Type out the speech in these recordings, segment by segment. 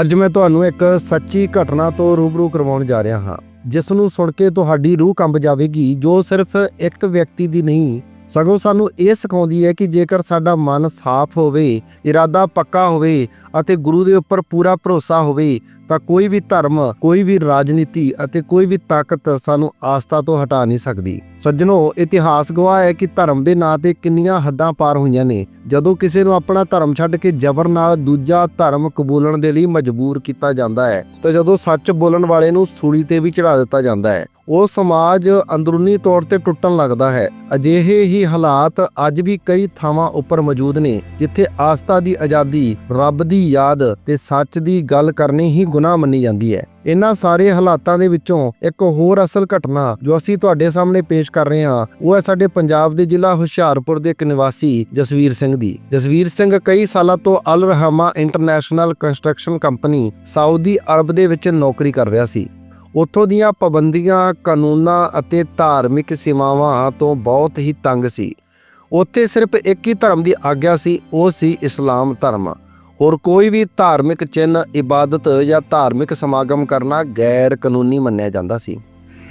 ਅੱਜ ਮੈਂ ਤੁਹਾਨੂੰ ਇੱਕ ਸੱਚੀ ਘਟਨਾ ਤੋਂ ਰੂਬਰੂ ਕਰਵਾਉਣ ਜਾ ਰਿਹਾ ਹਾਂ, ਜਿਸ ਨੂੰ ਸੁਣ ਕੇ ਤੁਹਾਡੀ ਰੂਹ ਕੰਬ ਜਾਵੇਗੀ, ਜੋ ਸਿਰਫ ਇੱਕ ਵਿਅਕਤੀ ਦੀ ਨਹੀਂ, ਸਗੋਂ ਸਾਨੂੰ ਇਹ ਸਿਖਾਉਂਦੀ ਹੈ ਕਿ ਜੇਕਰ ਸਾਡਾ ਮਨ ਸਾਫ਼ ਹੋਵੇ, ਇਰਾਦਾ ਪੱਕਾ ਹੋਵੇ ਅਤੇ ਗੁਰੂ ਦੇ ਉੱਪਰ ਪੂਰਾ ਭਰੋਸਾ ਹੋਵੇ ਤਾਂ ਕੋਈ ਵੀ ਧਰਮ, ਕੋਈ ਵੀ ਰਾਜਨੀਤੀ ਅਤੇ ਕੋਈ ਵੀ ਤਾਕਤ ਸਾਨੂੰ ਆਸਥਾ ਤੋਂ ਹਟਾ ਨਹੀਂ ਸਕਦੀ। ਸੱਜਣੋ, ਇਤਿਹਾਸ ਗਵਾਹ ਹੈ ਕਿ ਧਰਮ ਦੇ ਨਾਂ ਤੇ ਕਿੰਨੀਆਂ ਹੱਦਾਂ ਪਾਰ ਹੋਈਆਂ ਨੇ। ਜਦੋਂ ਕਿਸੇ ਨੂੰ ਆਪਣਾ ਧਰਮ ਛੱਡ ਕੇ ਜ਼ਬਰ ਨਾਲ ਦੂਜਾ ਧਰਮ ਕਬੂਲਣ ਦੇ ਲਈ ਮਜਬੂਰ ਕੀਤਾ ਜਾਂਦਾ ਹੈ, ਤਾਂ ਜਦੋਂ ਸੱਚ ਬੋਲਣ ਵਾਲੇ ਨੂੰ ਸੂਲੀ ਤੇ ਵੀ ਚੜਾ ਦਿੱਤਾ ਜਾਂਦਾ ਹੈ, ਉਹ ਸਮਾਜ ਅੰਦਰੂਨੀ ਤੌਰ ਤੇ ਟੁੱਟਣ ਲੱਗਦਾ ਹੈ। ਅਜਿਹੇ ਹੀ ਹਾਲਾਤ ਅੱਜ ਵੀ ਕਈ ਥਾਵਾਂ ਉੱਪਰ ਮੌਜੂਦ ਨੇ, ਜਿੱਥੇ ਆਸਥਾ ਦੀ ਆਜ਼ਾਦੀ, ਰੱਬ ਦੀ ਯਾਦ ਤੇ ਸੱਚ ਦੀ ਗੱਲ ਕਰਨੀ ਹੀ ਗੁਨਾਹ ਮੰਨੀ ਜਾਂਦੀ ਹੈ। ਇਹਨਾਂ ਸਾਰੇ ਹਾਲਾਤਾਂ ਦੇ ਵਿੱਚੋਂ ਇੱਕ ਹੋਰ ਅਸਲ ਘਟਨਾ ਜੋ ਅਸੀਂ ਤੁਹਾਡੇ ਸਾਹਮਣੇ ਪੇਸ਼ ਕਰ ਰਹੇ ਹਾਂ, ਉਹ ਹੈ ਸਾਡੇ ਪੰਜਾਬ ਦੇ ਜ਼ਿਲ੍ਹਾ ਹੁਸ਼ਿਆਰਪੁਰ ਦੇ ਇੱਕ ਨਿਵਾਸੀ ਜਸਵੀਰ ਸਿੰਘ ਦੀ। ਜਸਵੀਰ ਸਿੰਘ ਕਈ ਸਾਲਾਂ ਤੋਂ Al Rahma international construction company Saudi Arab ਦੇ ਵਿੱਚ ਨੌਕਰੀ ਕਰ ਰਿਹਾ ਸੀ। ਉੱਥੋਂ ਦੀਆਂ ਪਾਬੰਦੀਆਂ, ਕਾਨੂੰਨਾਂ ਅਤੇ ਧਾਰਮਿਕ ਸੀਮਾਵਾਂ ਤੋਂ ਬਹੁਤ ਹੀ ਤੰਗ ਸੀ। ਉੱਥੇ ਸਿਰਫ ਇੱਕ ਹੀ ਧਰਮ ਦੀ ਆਗਿਆ ਸੀ, ਉਹ ਸੀ ਇਸਲਾਮ ਧਰਮ। ਹੋਰ ਕੋਈ ਵੀ ਧਾਰਮਿਕ ਚਿੰਨ ਇਬਾਦਤ ਜਾਂ ਧਾਰਮਿਕ ਸਮਾਗਮ ਕਰਨਾ ਗੈਰ ਕਾਨੂੰਨੀ ਮੰਨਿਆ ਜਾਂਦਾ ਸੀ।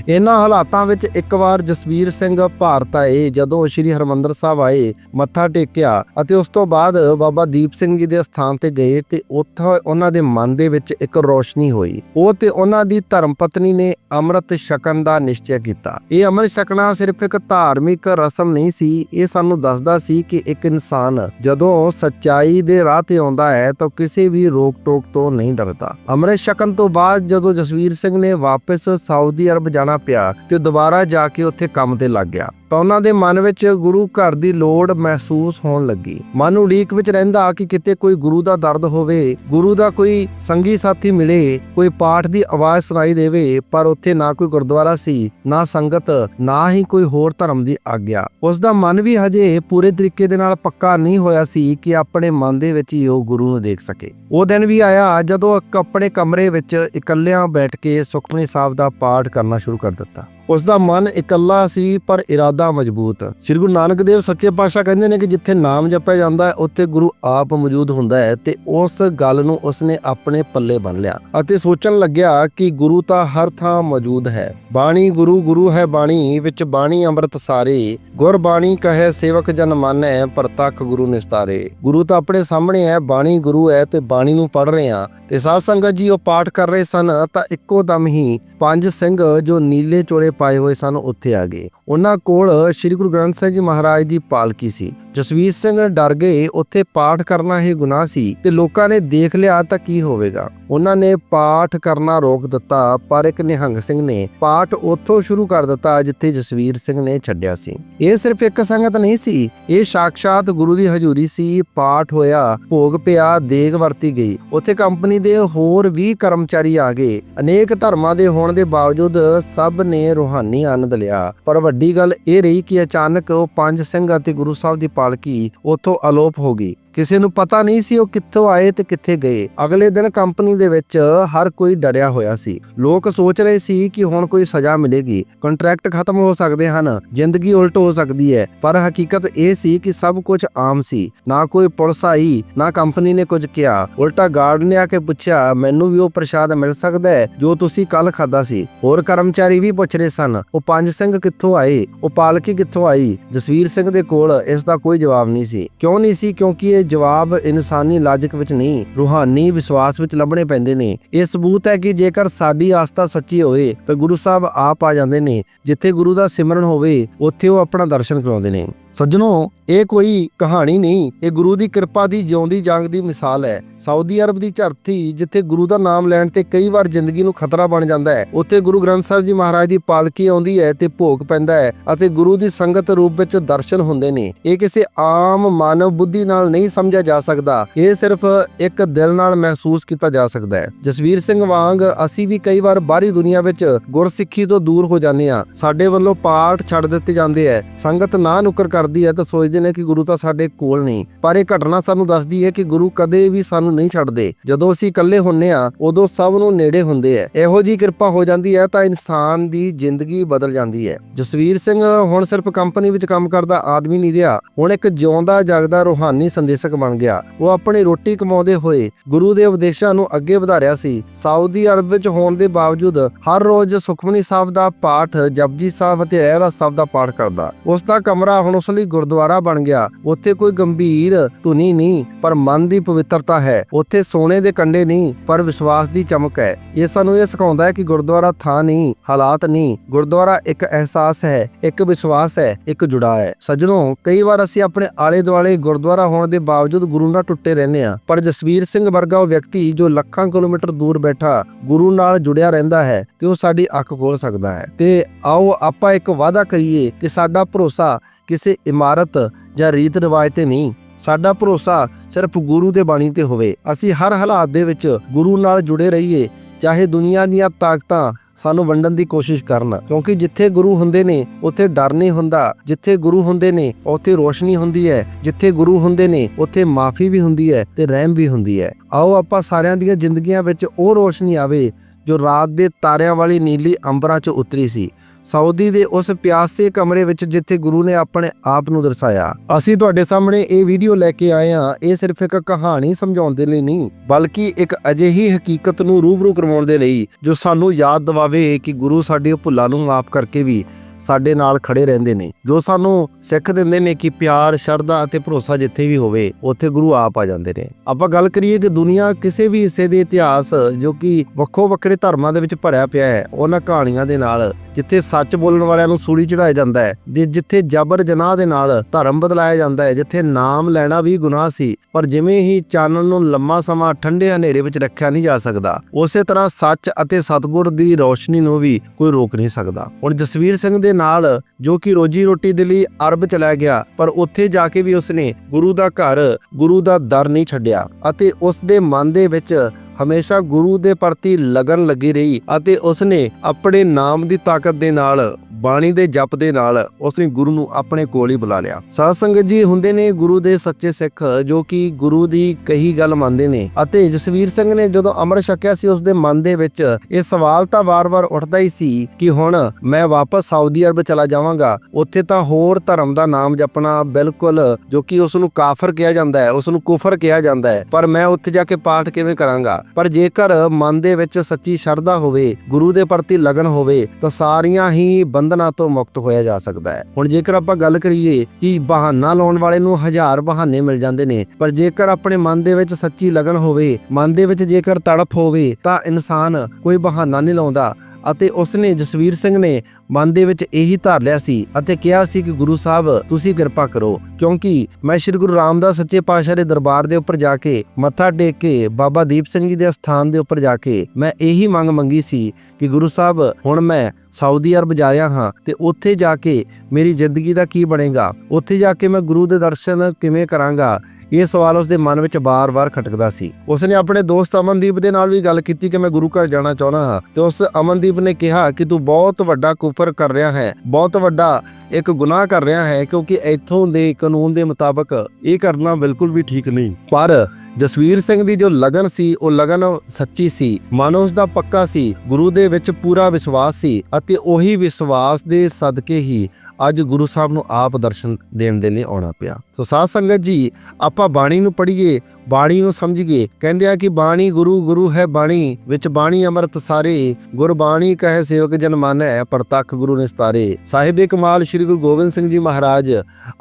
ਇਹਨਾਂ ਹਾਲਾਤਾਂ ਵਿੱਚ ਇੱਕ ਵਾਰ ਜਸਵੀਰ ਸਿੰਘ ਭਾਰਤ ਆਏ, ਜਦੋਂ ਸ੍ਰੀ ਹਰਮੰਦਰ ਸਾਹਿਬ ਆਏ, ਮੱਥਾ ਟੇਕਿਆ ਅਤੇ ਉਸ ਤੋਂ ਬਾਅਦ ਬਾਬਾ ਦੀਪ ਸਿੰਘ ਜੀ ਦੇ ਸਥਾਨ ਤੇ ਗਏ ਤੇ ਉੱਥੇ ਉਹਨਾਂ ਦੇ ਮਨ ਦੇ ਵਿੱਚ ਇੱਕ ਰੋਸ਼ਨੀ ਹੋਈ। ਉਹ ਤੇ ਉਹਨਾਂ ਦੀ ਧਰਮ ਪਤਨੀ ਨੇ ਅੰਮ੍ਰਿਤ ਛਕਣ ਦਾ ਨਿਸ਼ਚੈ ਕੀਤਾ। ਇਹ ਅੰਮ੍ਰਿਤ ਛਕਣਾ ਸਿਰਫ ਇੱਕ ਧਾਰਮਿਕ ਰਸਮ ਨਹੀਂ ਸੀ, ਇਹ ਸਾਨੂੰ ਦੱਸਦਾ ਸੀ ਕਿ ਇੱਕ ਇਨਸਾਨ ਜਦੋਂ ਸੱਚਾਈ ਦੇ ਰਾਹ ਤੇ ਆਉਂਦਾ ਹੈ ਤਾਂ ਕਿਸੇ ਵੀ ਰੋਕ ਟੋਕ ਤੋਂ ਨਹੀਂ ਡਰਦਾ। ਅੰਮ੍ਰਿਤ ਛਕਣ ਤੋਂ ਬਾਅਦ ਜਦੋਂ ਜਸਵੀਰ ਸਿੰਘ ਨੇ ਵਾਪਸ ਸਾਊਦੀ ਅਰਬ ਜਾਣਾ ਪਿਆ ਤੇ ਦੁਬਾਰਾ ਜਾ ਕੇ ਉੱਥੇ ਕੰਮ ਤੇ ਲੱਗ ਗਿਆ। ਤਾਂ ਉਹਨਾਂ ਦੇ ਮਨ ਵਿੱਚ ਗੁਰੂ ਘਰ ਦੀ ਲੋੜ ਮਹਿਸੂਸ ਹੋਣ ਲੱਗੀ। ਮਨ ਉਡੀਕ ਵਿੱਚ ਰਹਿੰਦਾ ਕਿ ਕਿਤੇ ਕੋਈ ਗੁਰੂ ਦਾ ਦਰਦ ਹੋਵੇ, ਗੁਰੂ ਦਾ ਕੋਈ ਸੰਗੀ ਸਾਥੀ ਮਿਲੇ, ਕੋਈ ਪਾਠ ਦੀ ਆਵਾਜ਼ ਸੁਣਾਈ ਦੇਵੇ, ਪਰ ਉੱਥੇ ਨਾ ਕੋਈ ਗੁਰਦੁਆਰਾ ਸੀ, ਨਾ ਸੰਗਤ, ਨਾ ਹੀ ਕੋਈ ਹੋਰ ਧਰਮ ਦੀ ਆਗਿਆ। ਉਸ ਦਾ ਮਨ ਵੀ ਹਜੇ ਪੂਰੇ ਤਰੀਕੇ ਦੇ ਨਾਲ ਪੱਕਾ ਨਹੀਂ ਹੋਇਆ ਸੀ ਕਿ ਆਪਣੇ ਮਨ ਦੇ ਵਿੱਚ ਹੀ ਉਹ ਗੁਰੂ ਨੂੰ ਦੇਖ ਸਕੇ। ਉਹ ਦਿਨ ਵੀ ਆਇਆ ਜਦੋਂ ਇੱਕ ਆਪਣੇ ਕਮਰੇ ਵਿੱਚ ਇਕੱਲਿਆਂ ਬੈਠ ਕੇ ਸੁਖਮਨੀ ਸਾਹਿਬ ਦਾ ਪਾਠ ਕਰਨਾ ਸ਼ੁਰੂ ਕਰ ਦਿੱਤਾ। ਉਸ ਦਾ ਮਨ ਇਕੱਲਾ ਸੀ, ਪਰ ਇਰਾਦਾ ਮਜ਼ਬੂਤ। ਸ੍ਰੀ ਗੁਰੂ ਨਾਨਕ ਦੇਵ ਸੱਚੇ ਪਾਤਸ਼ਾਹ ਕਹਿੰਦੇ ਨੇ ਕਿ ਜਿੱਥੇ ਨਾਮ ਜਪਿਆ ਜਾਂਦਾ ਹੈ, ਉੱਥੇ ਗੁਰੂ ਆਪ ਮੌਜੂਦ ਹੁੰਦਾ ਹੈ ਤੇ ਉਸ ਗੱਲ ਨੂੰ ਉਸਨੇ ਆਪਣੇ ਪੱਲੇ ਬੰਨ ਲਿਆ ਅਤੇ ਸੋਚਣ ਲੱਗਿਆ ਕਿ ਗੁਰੂ ਤਾਂ ਹਰ ਥਾਂ ਮੌਜੂਦ ਹੈ। ਬਾਣੀ ਗੁਰੂ ਗੁਰੂ ਹੈ ਬਾਣੀ, ਵਿੱਚ ਬਾਣੀ ਅੰਮ੍ਰਿਤ ਸਾਰੇ। ਗੁਰ ਬਾਣੀ ਕਹੇ, ਸੇਵਕ ਜਨ ਮਾਨੈ ਪ੍ਰਤੱਖ ਗੁਰੂ ਨਿਸਤਾਰੇ। ਗੁਰੂ ਤਾਂ ਆਪਣੇ ਸਾਹਮਣੇ ਹੈ, ਬਾਣੀ ਗੁਰੂ ਹੈ ਤੇ ਬਾਣੀ ਨੂੰ ਪੜ ਰਹੇ ਆ ਤੇ ਸਾਧ ਸੰਗਤ ਜੀ ਉਹ ਪਾਠ ਕਰ ਰਹੇ ਸਨ, ਤਾਂ ਇੱਕੋ ਦਮ ਹੀ ਪੰਜ ਸਿੰਘ ਜੋ ਨੀਲੇ ਚੋਲੇ ਪਾਏ ਹੋਏ ਸਨ, ਉੱਥੇ ਆ ਗਏ। ਉਹਨਾਂ ਕੋਲ ਸ੍ਰੀ ਗੁਰੂ ਗ੍ਰੰਥ ਸਾਹਿਬ ਜੀ ਮਹਾਰਾਜ ਦੀ ਪਾਲਕੀ ਸੀ। ਜਸਵੀਰ ਸਿੰਘ ਡਰ ਗਏ, ਉੱਥੇ ਪਾਠ ਕਰਨਾ ਹੀ ਗੁਨਾਹ ਸੀ ਤੇ ਲੋਕਾਂ ਨੇ ਦੇਖ ਲਿਆ ਤਾਂ ਕੀ ਹੋਵੇਗਾ। ਉਹਨਾਂ ਨੇ ਪਾਠ ਕਰਨਾ ਰੋਕ ਦਿੱਤਾ, ਪਰ ਇੱਕ ਨਿਹੰਗ ਸਿੰਘ ਨੇ ਪਾਠ ਉੱਥੋਂ ਸ਼ੁਰੂ ਕਰ ਦਿੱਤਾ ਜਿੱਥੇ ਜਸਵੀਰ ਸਿੰਘ ਨੇ ਛੱਡਿਆ ਸੀ। ਇਹ ਸਿਰਫ ਇੱਕ ਸੰਗਤ ਨਹੀਂ ਸੀ, ਇਹ ਸਾਖਸ਼ਾਤ ਗੁਰੂ ਦੀ ਹਜ਼ੂਰੀ ਸੀ। ਪਾਠ ਹੋਇਆ, ਭੋਗ ਪਿਆ, ਦੇਗ ਵਰਤੀ ਗਈ। ਉੱਥੇ ਕੰਪਨੀ ਦੇ ਹੋਰ ਵੀ ਕਰਮਚਾਰੀ ਆ ਗਏ। ਅਨੇਕ ਧਰਮਾਂ ਦੇ ਹੋਣ ਦੇ ਬਾਵਜੂਦ ਸਭ ਨੇ ਰੂਹਾਨੀ ਆਨੰਦ ਲਿਆ। ਪਰ ਵੱਡੀ ਗੱਲ ਇਹ ਰਹੀ ਕਿ ਅਚਾਨਕ ਉਹ ਪੰਜ ਸਿੰਘ ਅਤੇ ਗੁਰੂ ਸਾਹਿਬ ਦੀ ਪਾਲਕੀ ਉੱਥੋਂ ਅਲੋਪ ਹੋ ਗਈ। ਕਿਸੇ ਨੂੰ ਪਤਾ ਨਹੀਂ ਸੀ ਉਹ ਕਿੱਥੋਂ ਆਏ ਤੇ ਕਿੱਥੇ ਗਏ। ਅਗਲੇ ਦਿਨ ਕੰਪਨੀ ਦੇ ਵਿੱਚ ਹਰ ਕੋਈ ਡਰਿਆ ਹੋਇਆ ਸੀ। ਲੋਕ ਸੋਚ ਰਹੇ ਸੀ ਕਿ ਹੁਣ ਕੋਈ ਸਜ਼ਾ ਮਿਲੇਗੀ। ਕੰਟਰੈਕਟ ਖਤਮ ਹੋ ਸਕਦੇ ਹਨ, ਜ਼ਿੰਦਗੀ ਉਲਟ ਹੋ ਸਕਦੀ ਹੈ, ਪਰ ਹਕੀਕਤ ਇਹ ਸੀ ਕਿ ਸਭ ਕੁਝ ਆਮ ਸੀ। ਨਾ ਕੋਈ ਪੁਲਿਸ ਆਈ, ਨਾ ਕੰਪਨੀ ਨੇ ਕੁਝ ਕਿਹਾ। ਉਲਟਾ ਗਾਰਡ ਨੇ ਆ ਕੇ ਪੁੱਛਿਆ, ਮੈਨੂੰ ਵੀ ਉਹ ਪ੍ਰਸ਼ਾਦ ਮਿਲ ਸਕਦਾ ਹੈ, ਜੋ ਤੁਸੀਂ ਕੱਲ ਖਾਦਾ ਸੀ? ਹੋਰ ਕਰਮਚਾਰੀ ਵੀ ਪੁੱਛ ਰਹੇ ਸਨ, ਉਹ ਪੰਜ ਸਿੰਘ ਕਿੱਥੋਂ ਆਏ? ਉਹ ਪਾਲਕੀ ਕਿੱਥੋਂ ਆਈ? ਜਸਵੀਰ ਸਿੰਘ ਦੇ ਕੋਲ ਇਸ ਦਾ ਕੋਈ ਜਵਾਬ ਨਹੀਂ ਸੀ। ਕਿਉਂ ਨਹੀਂ ਸੀ? ਕਿਉਂਕਿ ਇਹ ਜਵਾਬ ਇਨਸਾਨੀ ਲਾਜਿਕ ਵਿੱਚ ਨਹੀਂ, ਰੂਹਾਨੀ ਵਿਸ਼ਵਾਸ ਵਿੱਚ ਲੱਭਣੇ ਪੈਂਦੇ ਨੇ। ਇਹ ਸਬੂਤ ਹੈ ਕਿ ਜੇਕਰ ਸਾਡੀ ਆਸਥਾ ਸੱਚੀ ਹੋਵੇ, ਤਾਂ ਗੁਰੂ ਸਾਹਿਬ ਆਪ ਆ ਜਾਂਦੇ ਨੇ। ਜਿੱਥੇ ਗੁਰੂ ਦਾ ਸਿਮਰਨ ਹੋਵੇ, ਉੱਥੇ ਉਹ ਆਪਣਾ ਦਰਸ਼ਨ ਕਰਾਉਂਦੇ ਨੇ। ਸੱਜਣੋ, ਇਹ ਕੋਈ ਕਹਾਣੀ ਨਹੀਂ, ਇਹ ਗੁਰੂ ਦੀ ਕਿਰਪਾ ਦੀ ਜਿਉਂਦੀ ਜੰਗ ਦੀ ਮਿਸਾਲ ਹੈ। ਸਾਊਦੀ ਅਰਬ ਦੀ ਧਰਤੀ, ਜਿੱਥੇ ਗੁਰੂ ਦਾ ਨਾਮ ਲੈਣ ਤੇ ਕਈ ਵਾਰ ਜ਼ਿੰਦਗੀ ਨੂੰ ਖਤਰਾ ਬਣ ਜਾਂਦਾ ਹੈ, ਉੱਥੇ ਗੁਰੂ ਗ੍ਰੰਥ ਸਾਹਿਬ ਜੀ ਮਹਾਰਾਜ ਦੀ ਪਾਲਕੀ ਆਉਂਦੀ ਹੈ ਤੇ ਭੋਗ ਪੈਂਦਾ ਹੈ ਅਤੇ ਗੁਰੂ ਦੀ ਸੰਗਤ ਰੂਪ ਵਿੱਚ ਦਰਸ਼ਨ ਹੁੰਦੇ ਨੇ। ਇਹ ਕਿਸੇ ਆਮ ਮਾਨਵ ਬੁੱਧੀ ਨਾਲ ਨਹੀਂ ਸਮਝਿਆ ਜਾ ਸਕਦਾ। ਇਹ ਸਿਰਫ ਇੱਕ ਦਿਲ ਨਾਲ ਮਹਿਸੂਸ ਕੀਤਾ ਜਾ ਸਕਦਾ ਹੈ। ਜਸਵੀਰ ਸਿੰਘ ਵਾਂਗ, ਅਸੀਂ ਵੀ ਕਈ ਵਾਰ ਬਾਹਰੀ ਦੁਨੀਆ ਵਿੱਚ ਗੁਰਸਿੱਖੀ ਤੋਂ ਦੂਰ ਹੋ ਜਾਂਦੇ ਹਾਂ। ਸਾਡੇ ਵੱਲੋਂ ਪਾਠ ਛੱਡ ਦਿੱਤੇ ਜਾਂਦੇ ਆ ਸੰਗਤ ਨਾ ਨੁਕਰ ਕਰ ਕਰਦੀ ਹੈ ਤਾਂ ਸੋਚਦੇ ਨੇ ਕਿ ਗੁਰੂ ਤਾਂ ਸਾਡੇ ਕੋਲ ਨਹੀਂ। ਪਰ ਇਹ ਘਟਨਾ ਸਾਨੂੰ ਦੱਸਦੀ ਹੈ ਕਿ ਗੁਰੂ ਕਦੇ ਵੀ ਸਾਨੂੰ ਨਹੀਂ ਛੱਡਦੇ। ਜਦੋਂ ਅਸੀਂ ਇਕੱਲੇ ਹੁੰਨੇ ਆ, ਉਦੋਂ ਸਭ ਨੂੰ ਨੇੜੇ ਹੁੰਦੇ ਆ ਇਹੋ ਜੀ ਕਿਰਪਾ ਹੋ ਜਾਂਦੀ ਹੈ ਤਾਂ ਇਨਸਾਨ ਦੀ ਜ਼ਿੰਦਗੀ ਬਦਲ ਜਾਂਦੀ ਹੈ। ਜਸਵੀਰ ਸਿੰਘ ਹੁਣ ਸਿਰਫ ਕੰਪਨੀ ਵਿੱਚ ਕੰਮ ਕਰਦਾ ਆਦਮੀ ਨਹੀਂ ਰਿਹਾ। ਹੁਣ ਇੱਕ ਜਿਉਂਦਾ ਜਾਗਦਾ ਰੂਹਾਨੀ ਸੰਦੇਸ਼ਕ ਬਣ ਗਿਆ। ਉਹ ਆਪਣੀ ਰੋਟੀ ਕਮਾਉਂਦੇ ਹੋਏ ਗੁਰੂ ਦੇ ਉਪਦੇਸ਼ਾਂ ਨੂੰ ਅੱਗੇ ਵਧਾ ਰਿਹਾ ਸੀ। ਸਾਊਦੀ ਅਰਬ ਵਿੱਚ ਹੋਣ ਦੇ ਬਾਵਜੂਦ ਹਰ ਰੋਜ਼ ਸੁਖਮਨੀ ਸਾਹਿਬ ਦਾ ਪਾਠ, ਜਪਜੀ ਸਾਹਿਬ ਅਤੇ ਰਹਿਰਾ ਸਾਹਿਬ ਦਾ ਪਾਠ ਕਰਦਾ। ਉਸ ਦਾ ਕਮਰਾ ਹੁਣ ਉਸ ਲਈ ਗੁਰਦੁਆਰਾ ਬਣ ਗਿਆ। ਉੱਥੇ ਕੋਈ ਗੰਭੀਰ ਧੁਨੀ ਨਹੀਂ, ਪਰ ਮਨ ਦੀ ਪਵਿੱਤਰਤਾ ਹੈ। ਉੱਥੇ ਸੋਨੇ ਦੇ ਕੰਡੇ ਨਹੀਂ, ਪਰ ਵਿਸ਼ਵਾਸ ਦੀ ਚਮਕ ਹੈ। ਇਹ ਸਾਨੂੰ ਇਹ ਸਿਖਾਉਂਦਾ ਹੈ ਕਿ ਗੁਰਦੁਆਰਾ ਥਾਂ ਨਹੀਂ, ਹਾਲਾਤ ਨਹੀਂ। ਗੁਰਦੁਆਰਾ ਇੱਕ ਅਹਿਸਾਸ ਹੈ, ਇੱਕ ਵਿਸ਼ਵਾਸ ਹੈ, ਇੱਕ ਜੁੜਾ ਹੈ। ਸੱਜਣੋ, ਕਈ ਵਾਰ ਅਸੀਂ ਆਪਣੇ ਆਲੇ ਦੁਆਲੇ ਗੁਰਦੁਆਰਾ ਹੋਣ ਦੇ ਬਾਵਜੂਦ ਗੁਰੂ ਨਾਲ ਟੁੱਟੇ ਰਹਿੰਦੇ ਹਾਂ। ਪਰ ਜਸਵੀਰ ਸਿੰਘ ਵਰਗਾ ਉਹ ਵਿਅਕਤੀ ਜੋ ਲੱਖਾਂ ਕਿਲੋਮੀਟਰ ਦੂਰ ਬੈਠਾ, ਗੁਰੂ ਨਾਲ ਜੁੜਿਆ ਰਹਿੰਦਾ ਹੈ ਤੇ ਉਹ ਸਾਡੀ ਅੱਖ ਖੋਲ ਸਕਦਾ ਹੈ। ਤੇ ਆਓ ਆਪਾਂ ਇੱਕ ਵਾਅਦਾ ਕਰੀਏ ਕਿ ਸਾਡਾ ਭਰੋਸਾ ਕਿਸੇ ਇਮਾਰਤ ਜਾਂ ਰੀਤ ਰਿਵਾਜ ਤੇ ਨਹੀਂ। ਸਾਡਾ ਭਰੋਸਾ ਸਿਰਫ ਗੁਰੂ ਦੇ ਬਾਣੀ ਤੇ ਹੋਵੇ। ਅਸੀਂ ਹਰ ਹਾਲਾਤ ਦੇ ਵਿੱਚ ਗੁਰੂ ਨਾਲ ਜੁੜੇ ਰਹੀਏ, ਚਾਹੇ ਦੁਨੀਆ ਦੀਆਂ ਤਾਕਤਾਂ ਸਾਨੂੰ ਵੰਡਣ ਦੀ ਕੋਸ਼ਿਸ਼ ਕਰਨ। ਕਿਉਂਕਿ ਜਿੱਥੇ ਗੁਰੂ ਹੁੰਦੇ ਨੇ, ਉੱਥੇ ਡਰ ਨਹੀਂ ਹੁੰਦਾ। ਜਿੱਥੇ ਗੁਰੂ ਹੁੰਦੇ ਨੇ, ਉੱਥੇ ਰੋਸ਼ਨੀ ਹੁੰਦੀ ਹੈ। ਜਿੱਥੇ ਗੁਰੂ ਹੁੰਦੇ ਨੇ, ਉੱਥੇ ਮਾਫੀ ਵੀ ਹੁੰਦੀ ਹੈ ਤੇ ਰਹਿਮ ਵੀ ਹੁੰਦੀ ਹੈ। ਆਓ ਆਪਾਂ ਸਾਰਿਆਂ ਦੀਆਂ ਜ਼ਿੰਦਗੀਆਂ ਵਿੱਚ ਉਹ ਰੋਸ਼ਨੀ ਆਵੇ ਜੋ ਰਾਤ ਦੇ ਤਾਰਿਆਂ ਵਾਲੀ ਨੀਲੀ ਅੰਬਰਾਂ 'ਚ ਉਤਰੀ ਸੀ। ਸਾਊਦੀ ਦੇ ਉਸ ਪਿਆਸੇ ਕਮਰੇ ਵਿੱਚ ਜਿੱਥੇ ਗੁਰੂ ਨੇ ਆਪਣੇ ਆਪ ਨੂੰ ਦਰਸਾਇਆ। ਅਸੀਂ ਤੁਹਾਡੇ ਸਾਹਮਣੇ ਇਹ ਵੀਡੀਓ ਲੈ ਕੇ ਆਏ ਹਾਂ। ਇਹ ਸਿਰਫ ਇੱਕ ਕਹਾਣੀ ਸਮਝਾਉਣ ਦੇ ਲਈ ਨਹੀਂ, ਬਲਕਿ ਇੱਕ ਅਜਿਹੀ ਹਕੀਕਤ ਨੂੰ ਰੂਬਰੂ ਕਰਵਾਉਣ ਦੇ ਲਈ ਜੋ ਸਾਨੂੰ ਯਾਦ ਦਿਵਾਵੇ ਕਿ ਗੁਰੂ ਸਾਡੇ ਭੁੱਲਾਂ ਨੂੰ ਮਾਫ ਕਰਕੇ ਵੀ ਸਾਡੇ ਨਾਲ ਖੜੇ ਰਹਿੰਦੇ ਨੇ, ਜੋ ਸਾਨੂੰ ਸਿੱਖ ਦਿੰਦੇ ਨੇ ਕਿ ਪਿਆਰ, ਸ਼ਰਧਾ ਅਤੇ ਭਰੋਸਾ ਜਿੱਥੇ ਵੀ ਹੋਵੇ, ਉੱਥੇ ਗੁਰੂ ਆਪ ਆ ਜਾਂਦੇ ਨੇ। ਆਪਾਂ ਗੱਲ ਕਰੀਏ ਕਿ ਦੁਨੀਆ ਕਿਸੇ ਵੀ ਹਿੱਸੇ ਦੇ ਇਤਿਹਾਸ ਜੋ ਕਿ ਵੱਖੋ ਵੱਖਰੇ ਧਰਮਾਂ ਦੇ ਵਿੱਚ ਭਰਿਆ ਪਿਆ ਹੈ, ਉਹਨਾਂ ਕਹਾਣੀਆਂ ਦੇ ਨਾਲ ਜਿੱਥੇ ਸੱਚ ਬੋਲਣ ਵਾਲਿਆਂ ਨੂੰ ਸੂਲੀ ਚੜਾਇਆ ਜਾਂਦਾ ਹੈ ਜਿੱਥੇ ਜਬਰ ਜਨਾਹ ਦੇ ਨਾਲ ਧਰਮ ਬਦਲਾਇਆ ਜਾਂਦਾ ਹੈ, ਜਿੱਥੇ ਨਾਮ ਲੈਣਾ ਵੀ ਗੁਨਾਹ ਸੀ, ਪਰ ਜਿਵੇਂ ਹੀ ਚਾਨਣ ਨੂੰ ਲੰਮਾ ਸਮਾਂ ਠੰਡੇ ਹਨੇਰੇ ਵਿੱਚ ਰੱਖਿਆ ਨਹੀਂ ਜਾ ਸਕਦਾ, ਉਸੇ ਤਰ੍ਹਾਂ ਸੱਚ ਅਤੇ ਸਤਗੁਰ ਦੀ ਰੋਸ਼ਨੀ ਨੂੰ ਵੀ ਕੋਈ ਰੋਕ ਨਹੀਂ ਸਕਦਾ। ਹੁਣ ਜਸਵੀਰ ਸਿੰਘ ਦੇ ਨਾਲ, ਜੋ ਕਿ ਰੋਜੀ ਰੋਟੀ ਦੇ ਲਈ ਅਰਬ ਚਲਾ ਗਿਆ, ਪਰ ਉੱਥੇ ਜਾ ਕੇ ਵੀ ਉਸਨੇ ਗੁਰੂ ਦਾ ਘਰ, ਗੁਰੂ ਦਾ ਦਰ ਨਹੀਂ ਛੱਡਿਆ ਅਤੇ ਉਸ ਦੇ ਮਨ ਦੇ ਵਿੱਚ ਹਮੇਸ਼ਾ ਗੁਰੂ ਦੇ ਪ੍ਰਤੀ ਲਗਨ ਲੱਗੀ ਰਹੀ ਅਤੇ ਉਸਨੇ ਆਪਣੇ ਨਾਮ ਦੀ ਤਾਕਤ ਦੇ ਨਾਲ, ਬਾਣੀ ਦੇ ਜਪ ਦੇ ਨਾਲ ਉਸਨੇ ਗੁਰੂ ਨੂੰ ਆਪਣੇ ਕੋਲ ਹੀ ਬੁਲਾ ਲਿਆ। ਸਾਧ ਸੰਗਤ ਜੀ ਹੁੰਦੇ ਨੇ ਗੁਰੂ ਦੇ ਸੱਚੇ ਸਿੱਖ ਜੋ ਕਿ ਗੁਰੂ ਦੀ ਕਹੀ ਗੱਲ ਮੰਨਦੇ ਨੇ ਅਤੇ ਜਸਵੀਰ ਸਿੰਘ ਨੇ ਜਦੋਂ ਅੰਮ੍ਰਿਤ ਛਕਿਆ ਸੀ ਉਸ ਦੇ ਮਨ ਦੇ ਵਿੱਚ, ਇਹ ਸਵਾਲ ਤਾਂ ਵਾਰ-ਵਾਰ ਉੱਠਦਾ ਹੀ ਸੀ ਕਿ ਹੁਣ ਮੈਂ ਵਾਪਸ ਸਾਊਦੀ ਅਰਬ ਚਲਾ ਜਾਵਾਂਗਾ, ਉੱਥੇ ਤਾਂ ਹੋਰ ਧਰਮ ਦਾ ਨਾਮ ਜਪਣਾ ਬਿਲਕੁਲ ਜੋ ਕਿ ਉਸ ਨੂੰ ਕਾਫਰ ਕਿਹਾ ਜਾਂਦਾ ਹੈ ਉਸ ਨੂੰ ਕੁਫਰ ਕਿਹਾ ਜਾਂਦਾ ਹੈ, ਪਰ ਮੈਂ ਉੱਥੇ ਜਾ ਕੇ ਪਾਠ ਕਿਵੇਂ ਕਰਾਂਗਾ? ਪਰ ਜੇਕਰ ਮਨ ਦੇ ਵਿੱਚ ਸੱਚੀ ਸ਼ਰਧਾ ਹੋਵੇ, ਗੁਰੂ ਦੇ ਪ੍ਰਤੀ ਲਗਨ ਹੋਵੇ, ਤਾਂ ਸਾਰੀਆਂ ਹੀ ਬੰਧਨਾਂ ਤੋਂ ਮੁਕਤ ਹੋਇਆ ਜਾ ਸਕਦਾ ਹੈ। ਹੁਣ ਜੇਕਰ ਆਪਾਂ ਗੱਲ ਕਰੀਏ ਕਿ ਬਹਾਨਾ ਲਾਉਣ ਵਾਲੇ ਨੂੰ ਹਜ਼ਾਰ ਬਹਾਨੇ ਮਿਲ ਜਾਂਦੇ ਨੇ, ਪਰ ਜੇਕਰ ਆਪਣੇ ਮਨ ਦੇ ਵਿੱਚ ਸੱਚੀ ਲਗਨ ਹੋਵੇ, ਮਨ ਦੇ ਵਿੱਚ ਜੇਕਰ ਤੜਪ ਹੋਵੇ, ਤਾਂ ਇਨਸਾਨ ਕੋਈ ਬਹਾਨਾ ਨਹੀਂ ਲਾਉਂਦਾ। ਅਤੇ ਉਸਨੇ ਜਸਵੀਰ ਸਿੰਘ ਨੇ ਮਨ ਦੇ ਵਿੱਚ ਇਹੀ ਧਾਰ ਲਿਆ ਸੀ ਅਤੇ ਕਿਹਾ ਸੀ ਕਿ ਗੁਰੂ ਸਾਹਿਬ, ਤੁਸੀਂ ਕਿਰਪਾ ਕਰੋ, ਕਿਉਂਕਿ ਮੈਂ ਸ੍ਰੀ ਗੁਰੂ ਰਾਮਦਾਸ ਸੱਚੇ ਪਾਤਸ਼ਾਹ ਦੇ ਦਰਬਾਰ ਦੇ ਉੱਪਰ ਜਾ ਕੇ ਮੱਥਾ ਟੇਕ ਕੇ ਬਾਬਾ ਦੀਪ ਸਿੰਘ ਜੀ ਦੇ ਸਥਾਨ ਦੇ ਉੱਪਰ ਜਾ ਕੇ ਮੈਂ ਇਹੀ ਮੰਗ ਮੰਗੀ ਸੀ ਕਿ ਗੁਰੂ ਸਾਹਿਬ, ਹੁਣ ਮੈਂ ਸਾਊਦੀ ਅਰਬ ਜਾ ਰਿਹਾ ਹਾਂ ਤੇ ਉੱਥੇ ਜਾ ਕੇ ਮੇਰੀ ਜ਼ਿੰਦਗੀ ਦਾ ਕੀ ਬਣੇਗਾ? ਉੱਥੇ ਜਾ ਕੇ ਮੈਂ ਗੁਰੂ ਦੇ ਦਰਸ਼ਨ ਕਿਵੇਂ ਕਰਾਂਗਾ? ਇਹ ਸਵਾਲ ਉਸਦੇ ਮਨ ਵਿੱਚ ਬਾਰ-ਬਾਰ ਖਟਕਦਾ ਸੀ। ਉਸਨੇ ਆਪਣੇ ਦੋਸਤ ਅਮਨਦੀਪ ਦੇ ਨਾਲ ਵੀ ਗੱਲ ਕੀਤੀ ਕਿ ਮੈਂ ਗੁਰੂ ਘਰ ਜਾਣਾ ਚਾਹੁੰਦਾ ਹਾਂ ਤੇ ਉਸ ਅਮਨਦੀਪ ਨੇ ਕਿਹਾ ਕਿ ਤੂੰ ਬਹੁਤ ਵੱਡਾ ਕੁਫਰ ਕਰ ਰਿਹਾ ਹੈ, ਬਹੁਤ ਵੱਡਾ ਇੱਕ ਗੁਨਾਹ ਕਰ ਰਿਹਾ ਹੈ ਕਿਉਂਕਿ ਇੱਥੋਂ ਦੇ ਕਾਨੂੰਨ ਦੇ ਮੁਤਾਬਕ ਇਹ ਕਰਨਾ ਬਿਲਕੁਲ ਵੀ ਠੀਕ ਨਹੀਂ। ਪਰ ਜਸਵੀਰ ਸਿੰਘ ਦੀ ਜੋ ਲਗਨ ਸੀ, ਉਹ ਲਗਨ ਸੱਚੀ ਸੀ ਮਨ ਉਸ ਦਾ ਪੱਕਾ ਸੀ, ਗੁਰੂ ਦੇ ਵਿੱਚ ਪੂਰਾ ਵਿਸ਼ਵਾਸ ਸੀ ਅਤੇ ਉਹੀ ਵਿਸ਼ਵਾਸ ਦੇ ਸਦਕੇ ਹੀ ਅੱਜ ਗੁਰੂ ਸਾਹਿਬ ਨੂੰ ਆਪ ਦਰਸ਼ਨ ਦੇਣ ਦੇ ਲਈ ਆਉਣਾ ਪਿਆ। ਸੋ ਸਾਧ ਸੰਗਤ ਜੀ, ਆਪਾਂ ਬਾਣੀ ਨੂੰ ਪੜ੍ਹੀਏ, ਬਾਣੀ ਨੂੰ ਸਮਝੀਏ। ਕਹਿੰਦੇ ਆ ਕਿ ਬਾਣੀ ਗੁਰੂ ਗੁਰੂ ਹੈ ਬਾਣੀ, ਵਿੱਚ ਬਾਣੀ ਅੰਮ੍ਰਿਤ ਸਾਰੇ। ਗੁਰਬਾਣੀ ਕਹੇ ਸੇਵਕ ਜਨ ਮਾਨੈ ਪ੍ਰਤੱਖ ਗੁਰੂ ਨਿਸਤਾਰੇ ਸਾਹਿਬੇ ਕਮਾਲ, ਸ੍ਰੀ ਗੁਰੂ ਗੋਬਿੰਦ ਸਿੰਘ ਜੀ ਮਹਾਰਾਜ,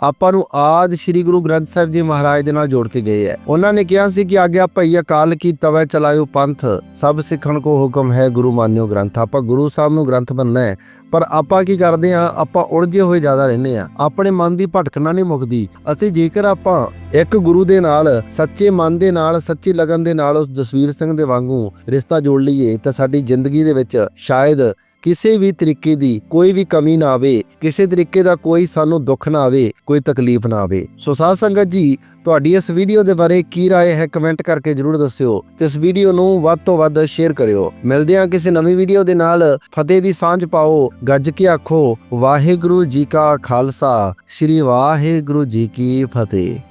ਆਪਾਂ ਨੂੰ ਆਦ ਸ੍ਰੀ ਗੁਰੂ ਗ੍ਰੰਥ ਸਾਹਿਬ ਜੀ ਮਹਾਰਾਜ ਦੇ ਨਾਲ ਜੋੜ ਕੇ ਗਏ ਹੈ ਉਹਨਾਂ ਨੇ ਕਿਹਾ ਸੀ ਕਿ ਆਗਿਆ ਭਈ ਅਕਾਲ ਕੀ ਤਵੈ ਚਲਾਇਓ ਪੰਥ, ਸਭ ਸਿੱਖਣ ਕੋ ਹੁਕਮ ਹੈ ਗੁਰੂ ਮਾਨਿਓ ਗ੍ਰੰਥ। ਆਪਾਂ ਗੁਰੂ ਸਾਹਿਬ ਨੂੰ ਗ੍ਰੰਥ ਬੰਨਣਾ ਹੈ ਪਰ ਆਪਾਂ ਕੀ ਕਰਦੇ ਆ, ਆਪਾਂ ਉਲਝੇ ਹੋਏ ਜ਼ਿਆਦਾ ਰਹਿੰਦੇ ਆ। ਆਪਣੇ ਮਨ ਦੀ ਭਟਕਣਾ ਨਹੀਂ ਮੁੱਕਦੀ ਅਤੇ ਜੇਕਰ ਆਪਾਂ ਇੱਕ ਗੁਰੂ ਦੇ ਨਾਲ, ਸੱਚੇ ਮਨ ਦੇ ਨਾਲ, ਸੱਚੀ ਲਗਨ ਦੇ ਨਾਲ ਉਸ ਜਸਵੀਰ ਸਿੰਘ ਦੇ ਵਾਂਗੂ ਰਿਸ਼ਤਾ ਜੋੜ ਲਈਏ ਤਾਂ ਸਾਡੀ ਜ਼ਿੰਦਗੀ ਦੇ ਵਿੱਚ ਸ਼ਾਇਦ ਕਿਸੇ ਵੀ ਤਰੀਕੇ ਦੀ ਕੋਈ ਵੀ ਕਮੀ ਨਾ ਆਵੇ ਕਿਸੇ ਤਰੀਕੇ ਦਾ ਕੋਈ ਸਾਨੂੰ ਦੁੱਖ ਨਾ ਆਵੇ ਕੋਈ ਤਕਲੀਫ ਨਾ ਆਵੇ ਸੋ ਸਾਧ ਸੰਗਤ ਜੀ ਤੁਹਾਡੀ ਇਸ ਵੀਡੀਓ ਦੇ ਬਾਰੇ ਕੀ رائے ਹੈ ਕਮੈਂਟ ਕਰਕੇ ਜਰੂਰ ਦੱਸਿਓ ਤੇ ਇਸ ਵੀਡੀਓ ਨੂੰ ਵੱਧ ਤੋਂ ਵੱਧ ਸ਼ੇਅਰ ਕਰਿਓ ਮਿਲਦੇ ਹਾਂ ਕਿਸੇ ਨਵੀਂ ਵੀਡੀਓ ਦੇ ਨਾਲ ਫਤਿਹ ਦੀ ਸਾਂਝ ਪਾਓ ਗੱਜ ਕੇ ਆਖੋ ਵਾਹਿਗੁਰੂ ਜੀ ਕਾ ਖਾਲਸਾ ਸ੍ਰੀ ਵਾਹਿਗੁਰੂ ਜੀ ਕੀ ਫਤਿਹ